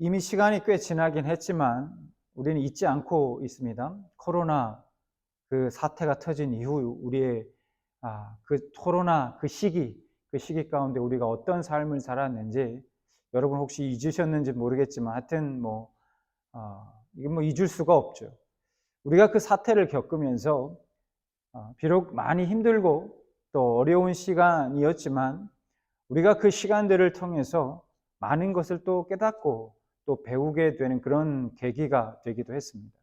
이미 시간이 꽤 지나긴 했지만 우리는 잊지 않고 있습니다. 코로나 그 사태가 터진 이후 우리의 아, 그 코로나 그 시기 그 시기 가운데 우리가 어떤 삶을 살았는지 여러분 혹시 잊으셨는지 모르겠지만 하여튼 뭐 어, 이게 뭐 잊을 수가 없죠. 우리가 그 사태를 겪으면서 어, 비록 많이 힘들고 또 어려운 시간이었지만 우리가 그 시간들을 통해서 많은 것을 또 깨닫고 또 배우게 되는 그런 계기가 되기도 했습니다.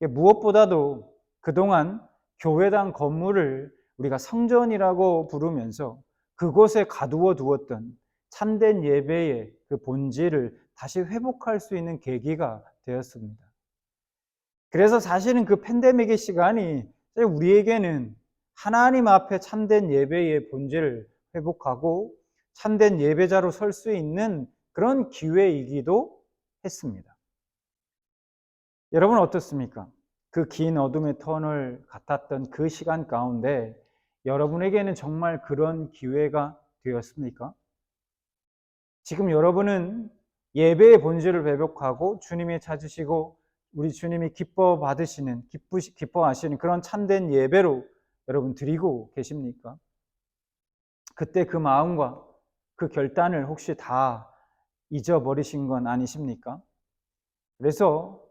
무엇보다도 그동안 교회당 건물을 우리가 성전이라고 부르면서 그곳에 가두어 두었던 참된 예배의 그 본질을 다시 회복할 수 있는 계기가 되었습니다. 그래서 사실은 그 팬데믹의 시간이 우리에게는 하나님 앞에 참된 예배의 본질을 회복하고 참된 예배자로 설 수 있는 그런 기회이기도 했습니다. 여러분 어떻습니까? 그 긴 어둠의 터널 같았던 그 시간 가운데 여러분에게는 정말 그런 기회가 되었습니까? 지금 여러분은 예배의 본질을 회복하고 주님이 찾으시고 우리 주님이 기뻐 받으시는 기쁘시, 기뻐하시는 그런 참된 예배로 여러분 드리고 계십니까? 그때 그 마음과 그 결단을 혹시 다 잊어버리신 건 아니십니까? 그래서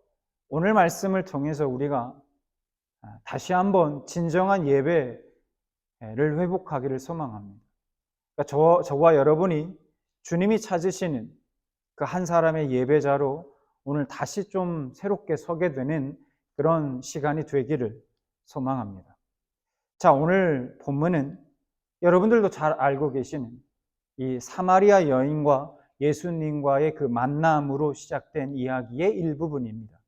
오늘 말씀을 통해서 우리가 다시 한번 진정한 예배를 회복하기를 소망합니다. 그러니까 저, 저와 여러분이 주님이 찾으시는 그 한 사람의 예배자로 오늘 다시 좀 새롭게 서게 되는 그런 시간이 되기를 소망합니다. 자, 오늘 본문은 여러분들도 잘 알고 계시는 이 사마리아 여인과 예수님과의 그 만남으로 시작된 이야기의 일부분입니다.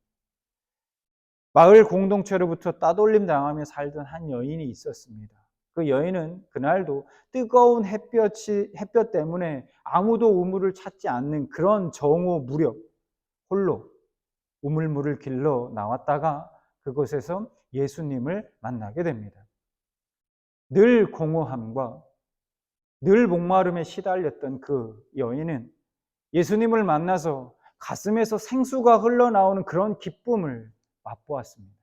마을 공동체로부터 따돌림 당하며 살던 한 여인이 있었습니다. 그 여인은 그날도 뜨거운 햇볕이, 햇볕 때문에 아무도 우물을 찾지 않는 그런 정오 무렵 홀로 우물물을 길러 나왔다가 그곳에서 예수님을 만나게 됩니다. 늘 공허함과 늘 목마름에 시달렸던 그 여인은 예수님을 만나서 가슴에서 생수가 흘러나오는 그런 기쁨을 맛보았습니다.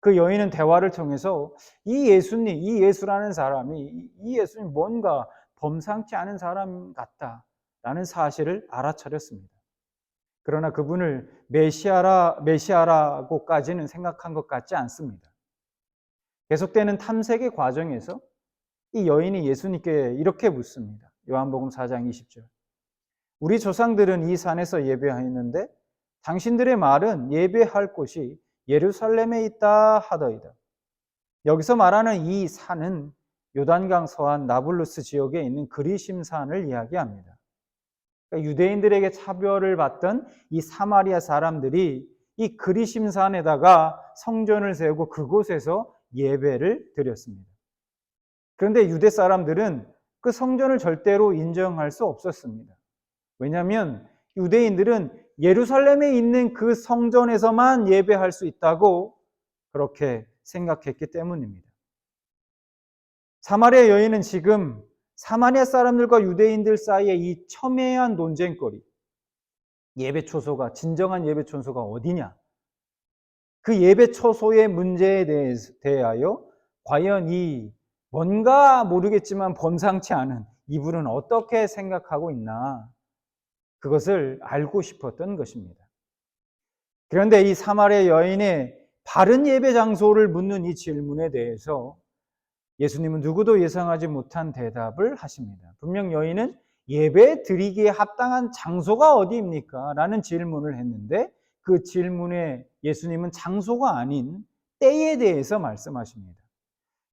그 여인은 대화를 통해서 이 예수님, 이 예수라는 사람이 이 예수님 뭔가 범상치 않은 사람 같다라는 사실을 알아차렸습니다. 그러나 그분을 메시아라 메시아라고까지는 생각한 것 같지 않습니다. 계속되는 탐색의 과정에서 이 여인이 예수님께 이렇게 묻습니다. 요한복음 4장 20절. 우리 조상들은 이 산에서 예배하였는데 당신들의 말은 예배할 곳이 예루살렘에 있다 하더이다. 여기서 말하는 이 산은 요단강 서안 나블루스 지역에 있는 그리심 산을 이야기합니다. 그러니까 유대인들에게 차별을 받던 이 사마리아 사람들이 이 그리심 산에다가 성전을 세우고 그곳에서 예배를 드렸습니다. 그런데 유대 사람들은 그 성전을 절대로 인정할 수 없었습니다. 왜냐하면 유대인들은 예루살렘에 있는 그 성전에서만 예배할 수 있다고 그렇게 생각했기 때문입니다. 사마리아 여인은 지금 사마리아 사람들과 유대인들 사이에 이 첨예한 논쟁거리, 예배 초소가, 진정한 예배 초소가 어디냐? 그 예배 초소의 문제에 대하여 과연 이 뭔가 모르겠지만 범상치 않은 이분은 어떻게 생각하고 있나? 그것을 알고 싶었던 것입니다. 그런데 이 사마리아 여인의 바른 예배 장소를 묻는 이 질문에 대해서 예수님은 누구도 예상하지 못한 대답을 하십니다. 분명 여인은 예배 드리기에 합당한 장소가 어디입니까? 라는 질문을 했는데 그 질문에 예수님은 장소가 아닌 때에 대해서 말씀하십니다.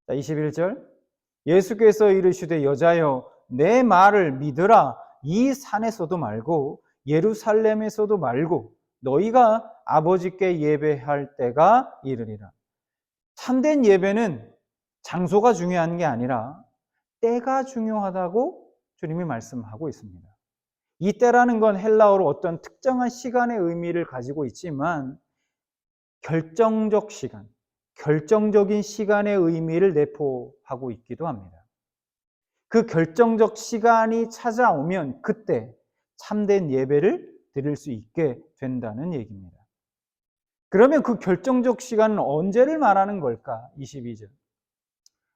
21절 예수께서 이르시되 여자여 내 말을 믿으라 이 산에서도 말고 예루살렘에서도 말고 너희가 아버지께 예배할 때가 이르리라. 참된 예배는 장소가 중요한 게 아니라 때가 중요하다고 주님이 말씀하고 있습니다. 이 때라는 건 헬라어로 어떤 특정한 시간의 의미를 가지고 있지만 결정적 시간, 결정적인 시간의 의미를 내포하고 있기도 합니다. 그 결정적 시간이 찾아오면 그때 참된 예배를 드릴 수 있게 된다는 얘기입니다. 그러면 그 결정적 시간은 언제를 말하는 걸까? 22절.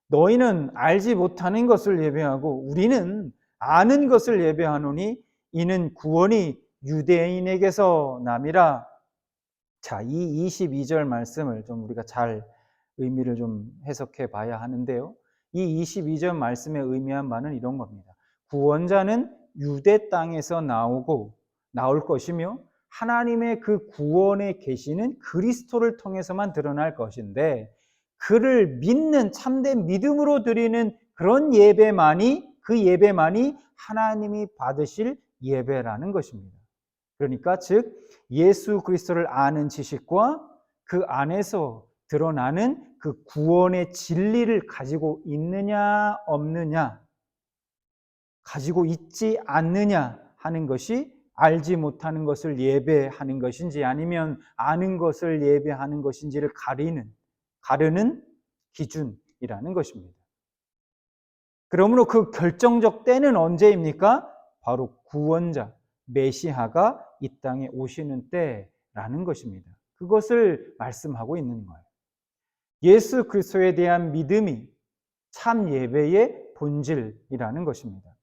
너희는 알지 못하는 것을 예배하고 우리는 아는 것을 예배하노니 이는 구원이 유대인에게서 남이라. 자, 이 22절 말씀을 좀 우리가 잘 의미를 좀 해석해 봐야 하는데요. 이 22절 말씀의 의미한 바는 이런 겁니다. 구원자는 유대 땅에서 나오고 나올 것이며 하나님의 그 구원의 계시는 그리스도를 통해서만 드러날 것인데 그를 믿는 참된 믿음으로 드리는 그런 예배만이 그 예배만이 하나님이 받으실 예배라는 것입니다. 그러니까 즉 예수 그리스도를 아는 지식과 그 안에서 드러나는 그 구원의 진리를 가지고 있느냐 없느냐 가지고 있지 않느냐 하는 것이 알지 못하는 것을 예배하는 것인지 아니면 아는 것을 예배하는 것인지를 가리는 가르는 기준이라는 것입니다. 그러므로 그 결정적 때는 언제입니까? 바로 구원자 메시아가 이 땅에 오시는 때라는 것입니다. 그것을 말씀하고 있는 거예요. 예수 그리스도에 대한 믿음이 참 예배의 본질이라는 것입니다.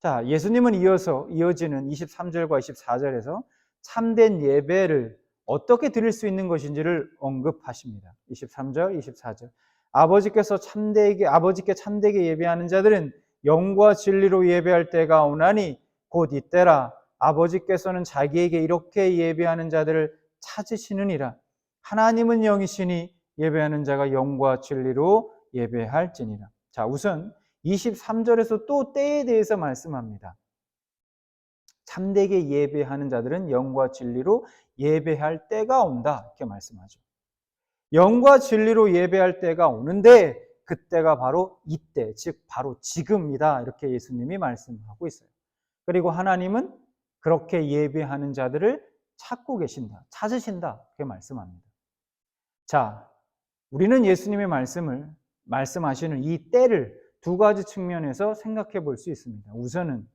자, 예수님은 이어서 이어지는 23절과 24절에서 참된 예배를 어떻게 드릴 수 있는 것인지를 언급하십니다. 23절, 24절. 아버지께서 참되게 아버지께 참되게 예배하는 자들은 영과 진리로 예배할 때가 오나니 곧 이때라 아버지께서는 자기에게 이렇게 예배하는 자들을 찾으시느니라 하나님은 영이시니 예배하는 자가 영과 진리로 예배할지니라. 자, 우선 23절에서 또 때에 대해서 말씀합니다. 참되게 예배하는 자들은 영과 진리로 예배할 때가 온다. 이렇게 말씀하죠. 영과 진리로 예배할 때가 오는데 그때가 바로 이때, 즉 바로 지금이다. 이렇게 예수님이 말씀하고 있어요. 그리고 하나님은 그렇게 예배하는 자들을 찾고 계신다. 찾으신다. 이렇게 말씀합니다. 자, 우리는 예수님의 말씀을 말씀하시는 이 때를 두 가지 측면에서 생각해 볼 수 있습니다. 우선은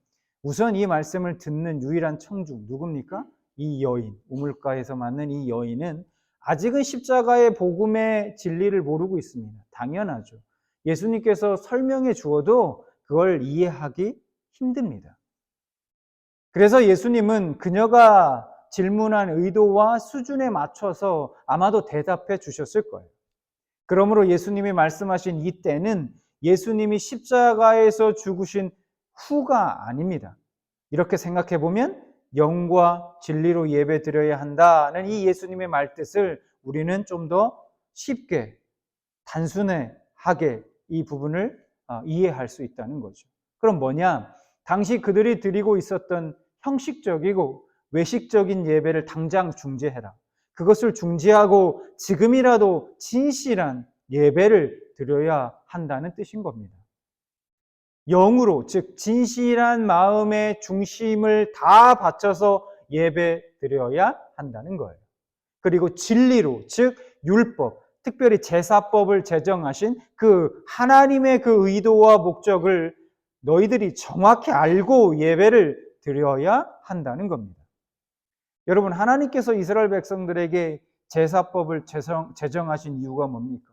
우선 이 말씀을 듣는 유일한 청중 누굽니까? 이 여인, 우물가에서 만난 이 여인은 아직은 십자가의 복음의 진리를 모르고 있습니다. 당연하죠. 예수님께서 설명해 주어도 그걸 이해하기 힘듭니다. 그래서 예수님은 그녀가 질문한 의도와 수준에 맞춰서 아마도 대답해 주셨을 거예요. 그러므로 예수님이 말씀하신 이 때는 예수님이 십자가에서 죽으신 후가 아닙니다. 이렇게 생각해 보면 영과 진리로 예배 드려야 한다는 이 예수님의 말뜻을 우리는 좀 더 쉽게 단순하게 이 부분을 어, 이해할 수 있다는 거죠. 그럼 뭐냐? 당시 그들이 드리고 있었던 형식적이고 외식적인 예배를 당장 중지해라. 그것을 중지하고 지금이라도 진실한 예배를 드려야 한다는 뜻인 겁니다. 영으로, 즉, 진실한 마음의 중심을 다 바쳐서 예배 드려야 한다는 거예요. 그리고 진리로, 즉, 율법, 특별히 제사법을 제정하신 그 하나님의 그 의도와 목적을 너희들이 정확히 알고 예배를 드려야 한다는 겁니다. 여러분, 하나님께서 이스라엘 백성들에게 제사법을 제정, 제정 하신 이유가 뭡니까?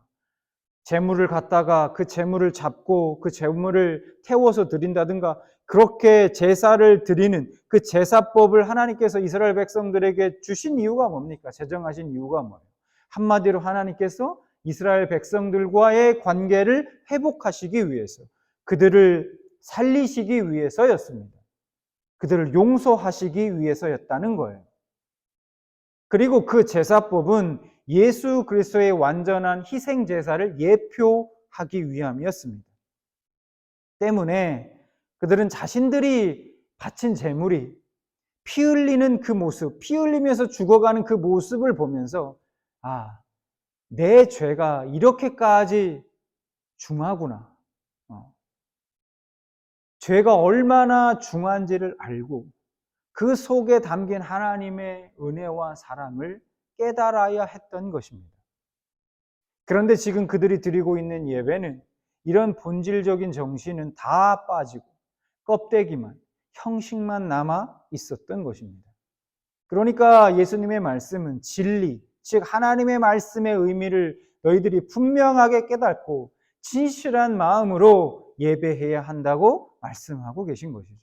재물을 갖다가 그 재물을 잡고 그 재물을 태워서 드린다든가 그렇게 제사를 드리는 그 제사법을 하나님께서 이스라엘 백성들에게 주신 이유가 뭡니까? 제정하신 이유가 뭐예요? 한마디로 하나님께서 이스라엘 백성들과의 관계를 회복하시기 위해서 그들을 살리시기 위해서였습니다. 그들을 용서하시기 위해서였다는 거예요. 그리고 그 제사법은 예수 그리스도의 완전한 희생 제사를 예표하기 위함이었습니다. 때문에 그들은 자신들이 바친 제물이 피 흘리는 그 모습, 피 흘리면서 죽어가는 그 모습을 보면서 아, 내 죄가 이렇게까지 중하구나. 어. 죄가 얼마나 중한지를 알고 그 속에 담긴 하나님의 은혜와 사랑을 깨달아야 했던 것입니다. 그런데 지금 그들이 드리고 있는 예배는 이런 본질적인 정신은 다 빠지고 껍데기만, 형식만 남아 있었던 것입니다. 그러니까 예수님의 말씀은 진리, 즉 하나님의 말씀의 의미를 너희들이 분명하게 깨닫고 진실한 마음으로 예배해야 한다고 말씀하고 계신 것이죠.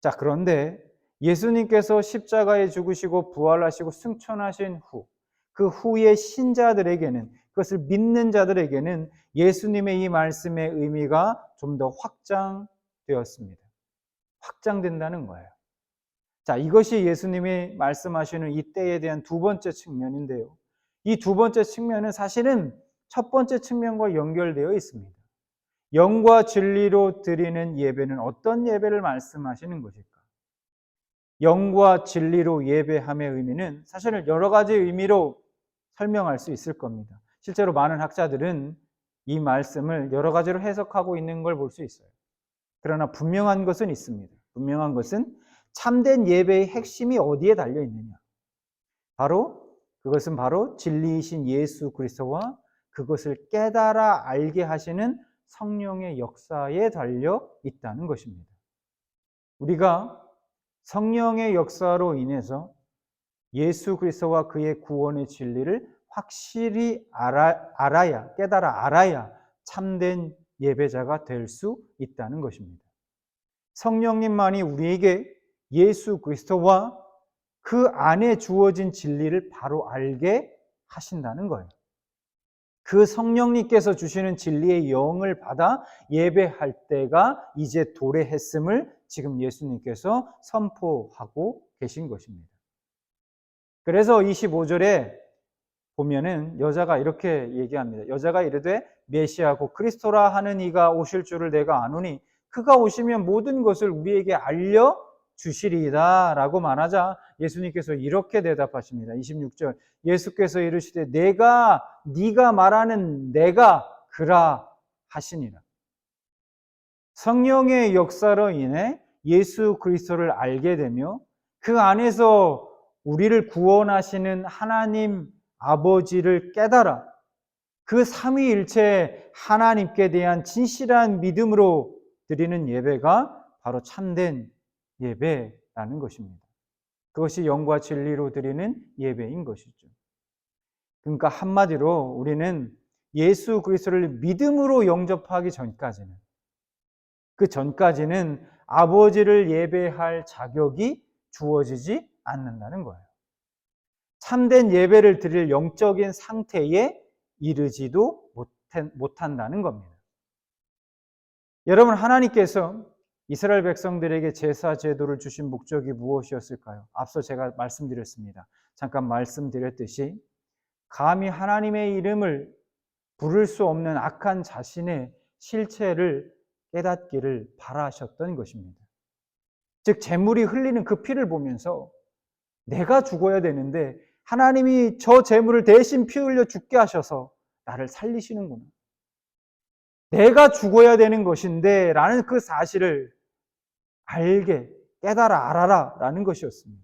자, 그런데 예수님께서 십자가에 죽으시고 부활하시고 승천하신 후, 그 후의 신자들에게는, 그것을 믿는 자들에게는 예수님의 이 말씀의 의미가 좀 더 확장되었습니다. 확장된다는 거예요. 자, 이것이 예수님이 말씀하시는 이 때에 대한 두 번째 측면인데요. 이 두 번째 측면은 사실은 첫 번째 측면과 연결되어 있습니다. 영과 진리로 드리는 예배는 어떤 예배를 말씀하시는 것일까? 영과 진리로 예배함의 의미는 사실은 여러 가지 의미로 설명할 수 있을 겁니다. 실제로 많은 학자들은 이 말씀을 여러 가지로 해석하고 있는 걸 볼 수 있어요. 그러나 분명한 것은 있습니다. 분명한 것은 참된 예배의 핵심이 어디에 달려 있느냐? 바로 그것은 바로 진리이신 예수 그리스도와 그것을 깨달아 알게 하시는 성령의 역사에 달려 있다는 것입니다. 우리가 성령의 역사로 인해서 예수 그리스도와 그의 구원의 진리를 확실히 알아, 알아 야, 깨달아 알아야 참된 예배자가 될 수 있다는 것입니다. 성령님만이 우리에게 예수 그리스도와 그 안에 주어진 진리를 바로 알게 하신다는 거예요. 그 성령님께서 주시는 진리의 영을 받아 예배할 때가 이제 도래했음을 지금 예수님께서 선포하고 계신 것입니다. 그래서 25절에 보면은 여자가 이렇게 얘기합니다. 여자가 이르되 메시아고 그리스도라 하는 이가 오실 줄을 내가 아노니 그가 오시면 모든 것을 우리에게 알려 주시리이다 라고 말하자 예수님께서 이렇게 대답하십니다. 26절 예수께서 이르시되 내가 네가 말하는 내가 그라 하시니라. 성령의 역사로 인해 예수 그리스도를 알게 되며 그 안에서 우리를 구원하시는 하나님 아버지를 깨달아 그 삼위일체 하나님께 대한 진실한 믿음으로 드리는 예배가 바로 참된 예배라는 것입니다. 그것이 영과 진리로 드리는 예배인 것이죠. 그러니까 한마디로 우리는 예수 그리스도를 믿음으로 영접하기 전까지는 그 전까지는 아버지를 예배할 자격이 주어지지 않는다는 거예요. 참된 예배를 드릴 영적인 상태에 이르지도 못한다는 겁니다. 여러분, 하나님께서 이스라엘 백성들에게 제사 제도를 주신 목적이 무엇이었을까요? 앞서 제가 말씀드렸습니다. 잠깐 말씀드렸듯이 감히 하나님의 이름을 부를 수 없는 악한 자신의 실체를 깨닫기를 바라셨던 것입니다. 즉 재물이 흘리는 그 피를 보면서 내가 죽어야 되는데 하나님이 저 재물을 대신 피 흘려 죽게 하셔서 나를 살리시는구나. 내가 죽어야 되는 것인데 라는 그 사실을 알게, 깨달아 알아라 라는 것이었습니다.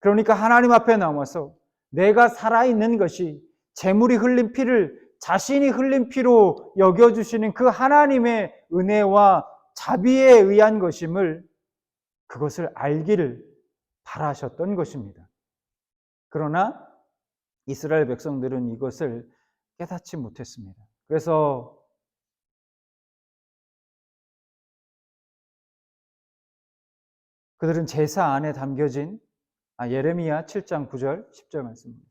그러니까 하나님 앞에 나와서 내가 살아있는 것이 재물이 흘린 피를 자신이 흘린 피로 여겨주시는 그 하나님의 은혜와 자비에 의한 것임을 그것을 알기를 바라셨던 것입니다. 그러나 이스라엘 백성들은 이것을 깨닫지 못했습니다. 그래서 그들은 제사 안에 담겨진 아, 예레미야 7장 9절 10절 말씀입니다.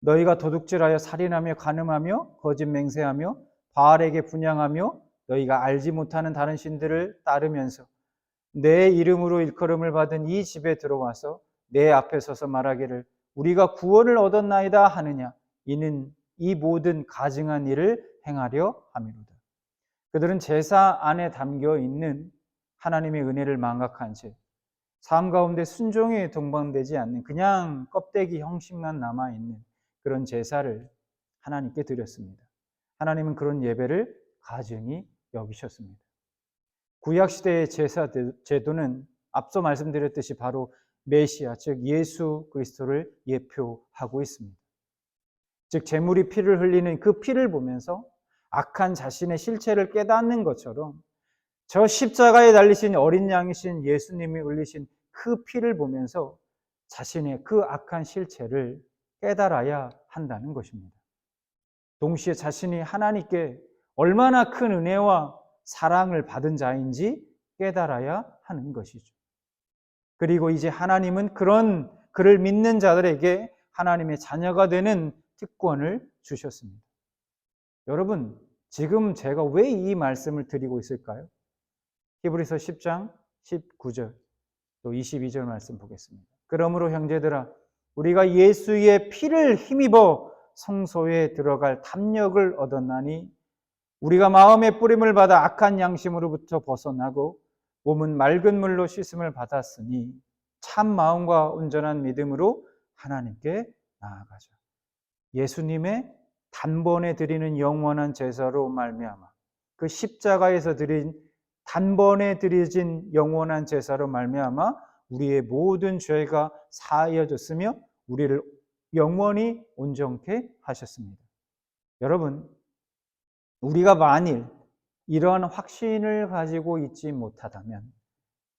너희가 도둑질하여 살인하며 간음하며 거짓 맹세하며 바알에게 분양하며 너희가 알지 못하는 다른 신들을 따르면서 내 이름으로 일컬음을 받은 이 집에 들어와서 내 앞에 서서 말하기를 우리가 구원을 얻었나이다 하느냐 이는 이 모든 가증한 일을 행하려 함이로다. 그들은 제사 안에 담겨 있는 하나님의 은혜를 망각한 채 삶 가운데 순종에 동방되지 않는 그냥 껍데기 형식만 남아 있는 그런 제사를 하나님께 드렸습니다. 하나님은 그런 예배를 가증히 여기셨습니다. 구약 시대의 제사 제도는 앞서 말씀드렸듯이 바로 메시아 즉 예수 그리스도를 예표하고 있습니다. 즉 제물이 피를 흘리는 그 피를 보면서 악한 자신의 실체를 깨닫는 것처럼 저 십자가에 달리신 어린 양이신 예수님이 흘리신 그 피를 보면서 자신의 그 악한 실체를 깨달아야 한다는 것입니다. 동시에 자신이 하나님께 얼마나 큰 은혜와 사랑을 받은 자인지 깨달아야 하는 것이죠. 그리고 이제 하나님은 그런 그를 믿는 자들에게 하나님의 자녀가 되는 특권을 주셨습니다. 여러분, 지금 제가 왜 이 말씀을 드리고 있을까요? 히브리서 10장 19절 또 22절 말씀 보겠습니다. 그러므로 형제들아 우리가 예수의 피를 힘입어 성소에 들어갈 담력을 얻었나니 우리가 마음의 뿌림을 받아 악한 양심으로부터 벗어나고 몸은 맑은 물로 씻음을 받았으니 참 마음과 온전한 믿음으로 하나님께 나아가자. 예수님의 단번에 드리는 영원한 제사로 말미암아 그 십자가에서 드린 단번에 드려진 영원한 제사로 말미암아 우리의 모든 죄가 사하여졌으며 우리를 영원히 온전케 하셨습니다. 여러분, 우리가 만일 이러한 확신을 가지고 있지 못하다면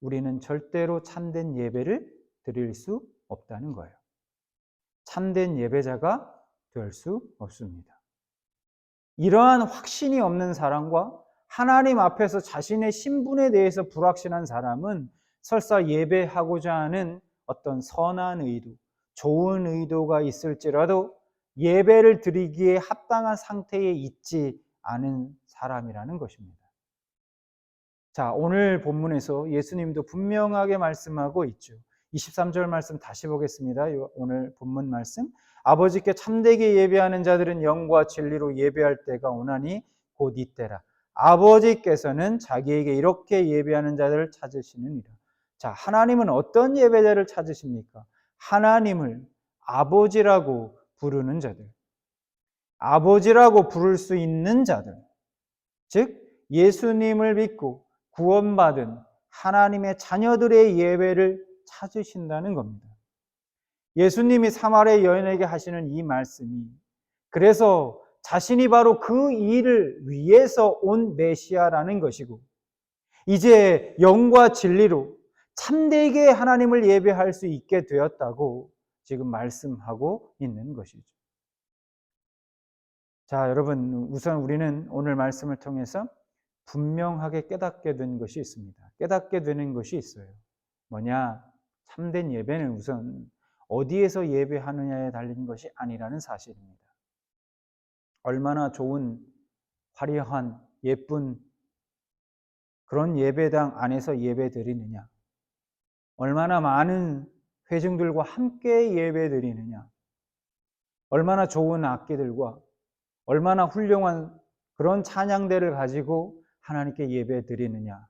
우리는 절대로 참된 예배를 드릴 수 없다는 거예요. 참된 예배자가 될 수 없습니다. 이러한 확신이 없는 사람과 하나님 앞에서 자신의 신분에 대해서 불확신한 사람은 설사 예배하고자 하는 어떤 선한 의도, 좋은 의도가 있을지라도 예배를 드리기에 합당한 상태에 있지 않은 사람이라는 것입니다. 자, 오늘 본문에서 예수님도 분명하게 말씀하고 있죠. 23절 말씀 다시 보겠습니다. 오늘 본문 말씀. 아버지께 참되게 예배하는 자들은 영과 진리로 예배할 때가 오나니 곧 이때라. 아버지께서는 자기에게 이렇게 예배하는 자들을 찾으시느니라. 자, 하나님은 어떤 예배자를 찾으십니까? 하나님을 아버지라고 부르는 자들. 아버지라고 부를 수 있는 자들. 즉, 예수님을 믿고 구원받은 하나님의 자녀들의 예배를 찾으신다는 겁니다. 예수님이 사마리아 여인에게 하시는 이 말씀이 그래서 자신이 바로 그 일을 위해서 온 메시아라는 것이고 이제 영과 진리로 참되게 하나님을 예배할 수 있게 되었다고 지금 말씀하고 있는 것이죠. 자, 여러분, 우선 우리는 오늘 말씀을 통해서 분명하게 깨닫게 된 것이 있습니다. 깨닫게 되는 것이 있어요. 뭐냐? 참된 예배는 우선 어디에서 예배하느냐에 달린 것이 아니라는 사실입니다. 얼마나 좋은 화려한 예쁜 그런 예배당 안에서 예배 드리느냐. 얼마나 많은 회중들과 함께 예배 드리느냐. 얼마나 좋은 악기들과 얼마나 훌륭한 그런 찬양대를 가지고 하나님께 예배 드리느냐.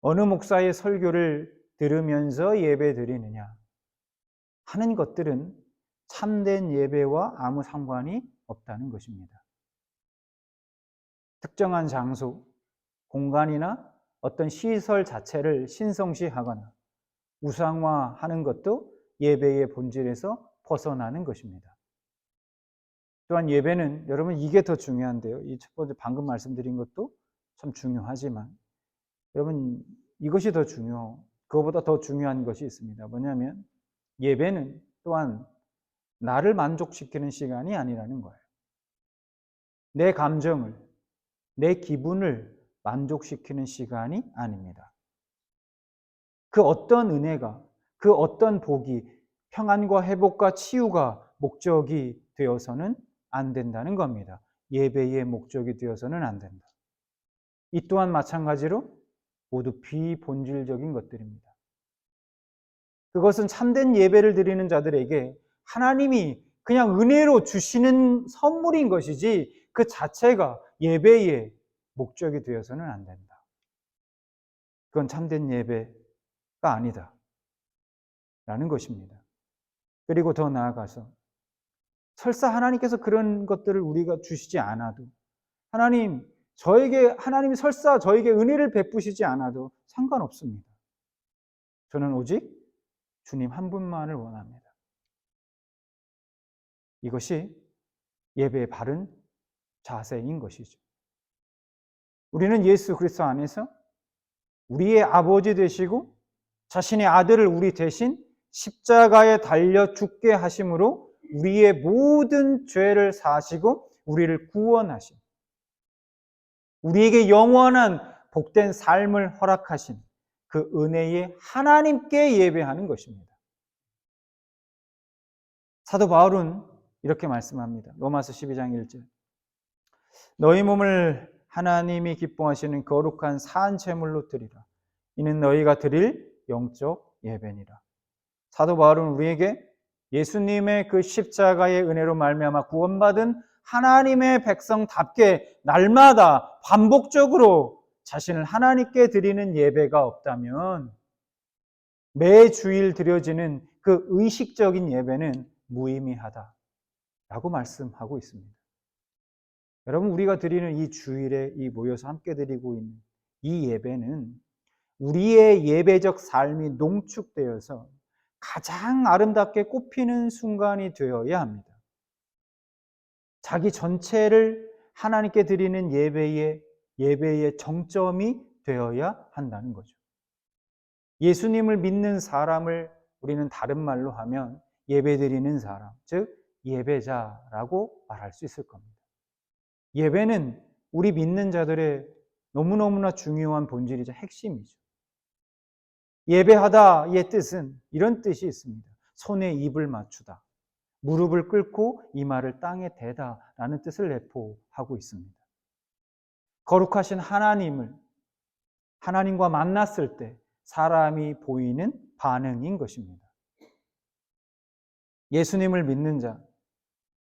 어느 목사의 설교를 들으면서 예배 드리느냐. 하는 것들은 참된 예배와 아무 상관이 없다는 것입니다. 특정한 장소, 공간이나 어떤 시설 자체를 신성시하거나 우상화하는 것도 예배의 본질에서 벗어나는 것입니다. 또한 예배는 여러분 이게 더 중요한데요. 이 첫 번째 방금 말씀드린 것도 참 중요하지만 여러분 이것이 더 중요. 그거보다 더 중요한 것이 있습니다. 뭐냐면 예배는 또한 나를 만족시키는 시간이 아니라는 거예요. 내 감정을, 내 기분을 만족시키는 시간이 아닙니다. 그 어떤 은혜가, 그 어떤 복이 평안과 회복과 치유가 목적이 되어서는 안 된다는 겁니다. 예배의 목적이 되어서는 안 된다. 이 또한 마찬가지로 모두 비본질적인 것들입니다. 그것은 참된 예배를 드리는 자들에게 하나님이 그냥 은혜로 주시는 선물인 것이지 그 자체가 예배의 목적이 되어서는 안 된다. 그건 참된 예배가 아니다. 라는 것입니다. 그리고 더 나아가서 설사 하나님께서 그런 것들을 우리가 주시지 않아도 하나님 저에게 하나님이 설사 저에게 은혜를 베푸시지 않아도 상관없습니다. 저는 오직 주님 한 분만을 원합니다. 이것이 예배의 바른 자세인 것이죠. 우리는 예수 그리스도 안에서 우리의 아버지 되시고 자신의 아들을 우리 대신 십자가에 달려 죽게 하심으로 우리의 모든 죄를 사하시고 우리를 구원하신 우리에게 영원한 복된 삶을 허락하신 그 은혜의 하나님께 예배하는 것입니다. 사도 바울은 이렇게 말씀합니다. 로마서 12장 1절. 너희 몸을 하나님이 기뻐하시는 거룩한 사한 제물로 드리라. 이는 너희가 드릴 영적 예배니라. 사도 바울은 우리에게 예수님의 그 십자가의 은혜로 말미암아 구원받은 하나님의 백성답게 날마다 반복적으로 자신을 하나님께 드리는 예배가 없다면 매 주일 드려지는 그 의식적인 예배는 무의미하다라고 말씀하고 있습니다. 여러분 우리가 드리는 이 주일에 이 모여서 함께 드리고 있는 이 예배는 우리의 예배적 삶이 농축되어서 가장 아름답게 꽃피는 순간이 되어야 합니다. 자기 전체를 하나님께 드리는 예배의 예배의 정점이 되어야 한다는 거죠. 예수님을 믿는 사람을 우리는 다른 말로 하면 예배 드리는 사람, 즉 예배자라고 말할 수 있을 겁니다. 예배는 우리 믿는 자들의 너무너무나 중요한 본질이자 핵심이죠. 예배하다의 뜻은 이런 뜻이 있습니다. 손에 입을 맞추다. 무릎을 꿇고 이마를 땅에 대다라는 뜻을 내포하고 있습니다. 거룩하신 하나님을 하나님과 만났을 때 사람이 보이는 반응인 것입니다. 예수님을 믿는 자,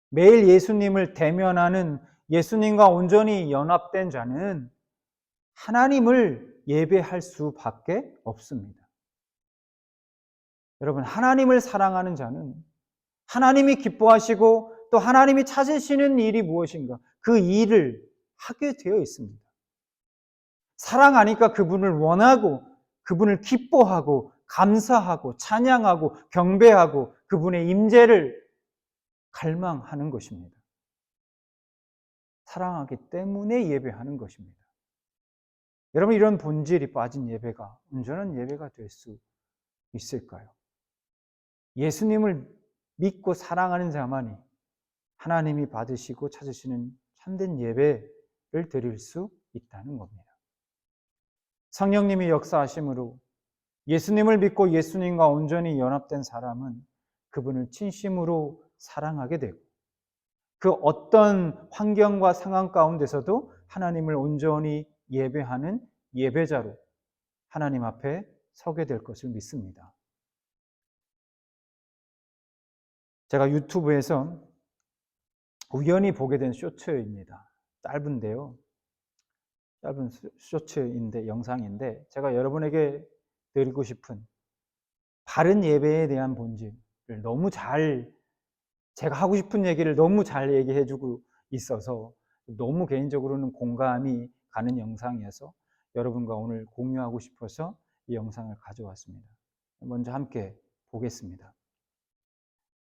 매일 예수님을 대면하는 예수님과 온전히 연합된 자는 하나님을 예배할 수밖에 없습니다. 여러분, 하나님을 사랑하는 자는 하나님이 기뻐하시고 또 하나님이 찾으시는 일이 무엇인가? 그 일을 하게 되어 있습니다. 사랑하니까 그분을 원하고 그분을 기뻐하고 감사하고 찬양하고 경배하고 그분의 임재를 갈망하는 것입니다. 사랑하기 때문에 예배하는 것입니다. 여러분 이런 본질이 빠진 예배가 온전한 예배가 될 수 있을까요? 예수님을 믿고 사랑하는 자만이 하나님이 받으시고 찾으시는 참된 예배를 드릴 수 있다는 겁니다. 성령님이 역사하심으로 예수님을 믿고 예수님과 온전히 연합된 사람은 그분을 진심으로 사랑하게 되고 그 어떤 환경과 상황 가운데서도 하나님을 온전히 예배하는 예배자로 하나님 앞에 서게 될 것을 믿습니다. 제가 유튜브에서 우연히 보게 된 쇼츠입니다. 짧은데요. 짧은 쇼츠인데, 영상인데, 제가 여러분에게 드리고 싶은 바른 예배에 대한 본질을 너무 잘, 제가 하고 싶은 얘기를 너무 잘 얘기해 주고 있어서 너무 개인적으로는 공감이 가는 영상이어서 여러분과 오늘 공유하고 싶어서 이 영상을 가져왔습니다. 먼저 함께 보겠습니다.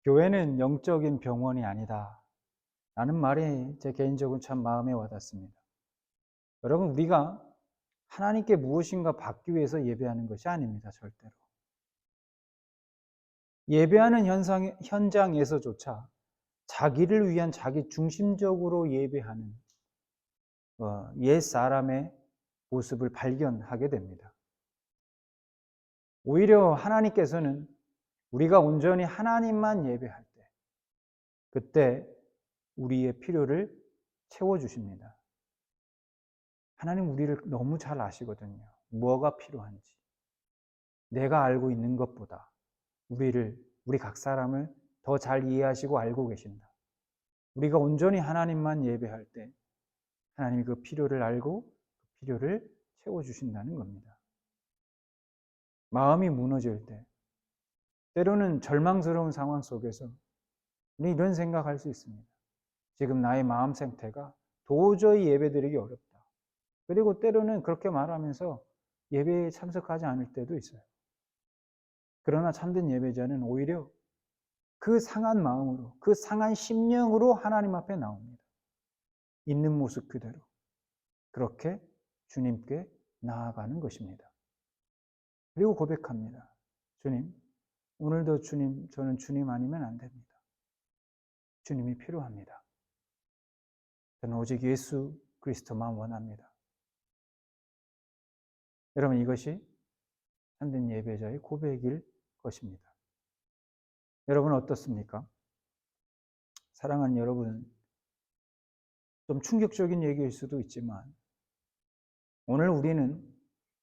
교회는 영적인 병원이 아니다. 라는 말이 제 개인적으로 참 마음에 와닿습니다. 여러분, 우리가 하나님께 무엇인가 받기 위해서 예배하는 것이 아닙니다, 절대로. 예배하는 현상, 현장에서조차 자기를 위한 자기 중심적으로 예배하는 어, 옛 사람의 모습을 발견하게 됩니다. 오히려 하나님께서는 우리가 온전히 하나님만 예배할 때, 그때 우리의 필요를 채워주십니다. 하나님 우리를 너무 잘 아시거든요. 뭐가 필요한지. 내가 알고 있는 것보다 우리를, 우리 각 사람을 더 잘 이해하시고 알고 계신다. 우리가 온전히 하나님만 예배할 때 하나님이 그 필요를 알고 그 필요를 채워주신다는 겁니다. 마음이 무너질 때, 때로는 절망스러운 상황 속에서 이런 생각할 수 있습니다. 지금 나의 마음 상태가 도저히 예배드리기 어렵다. 그리고 때로는 그렇게 말하면서 예배에 참석하지 않을 때도 있어요. 그러나 참된 예배자는 오히려 그 상한 마음으로, 그 상한 심령으로 하나님 앞에 나옵니다. 있는 모습 그대로. 그렇게 주님께 나아가는 것입니다. 그리고 고백합니다. 주님, 오늘도 주님, 저는 주님 아니면 안 됩니다. 주님이 필요합니다. 저는 오직 예수 그리스도만 원합니다. 여러분 이것이 참된 예배자의 고백일 것입니다. 여러분 어떻습니까? 사랑하는 여러분, 좀 충격적인 얘기일 수도 있지만 오늘 우리는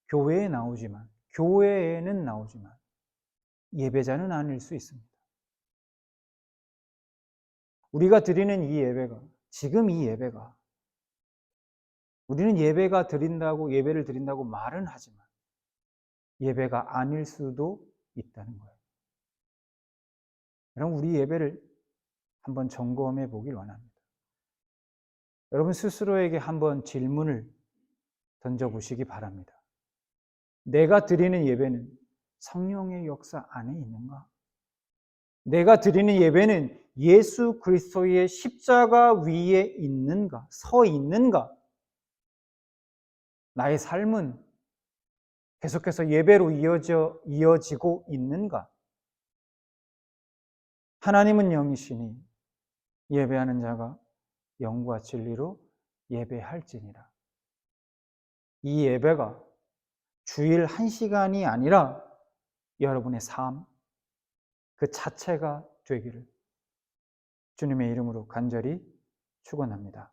교회에 나오지만 교회에는 나오지만 예배자는 아닐 수 있습니다. 우리가 드리는 이 예배가 지금 이 예배가 우리는 예배가 드린다고 예배를 드린다고 말은 하지만 예배가 아닐 수도 있다는 거예요. 여러분 우리 예배를 한번 점검해 보길 원합니다. 여러분 스스로에게 한번 질문을 던져 보시기 바랍니다. 내가 드리는 예배는 성령의 역사 안에 있는가? 내가 드리는 예배는 예수 그리스도의 십자가 위에 있는가? 서 있는가? 나의 삶은 계속해서 예배로 이어져, 이어지고 있는가? 하나님은 영이시니 예배하는 자가 영과 진리로 예배할지니라. 이 예배가 주일 한 시간이 아니라 여러분의 삶, 그 자체가 되기를 주님의 이름으로 간절히 축원합니다.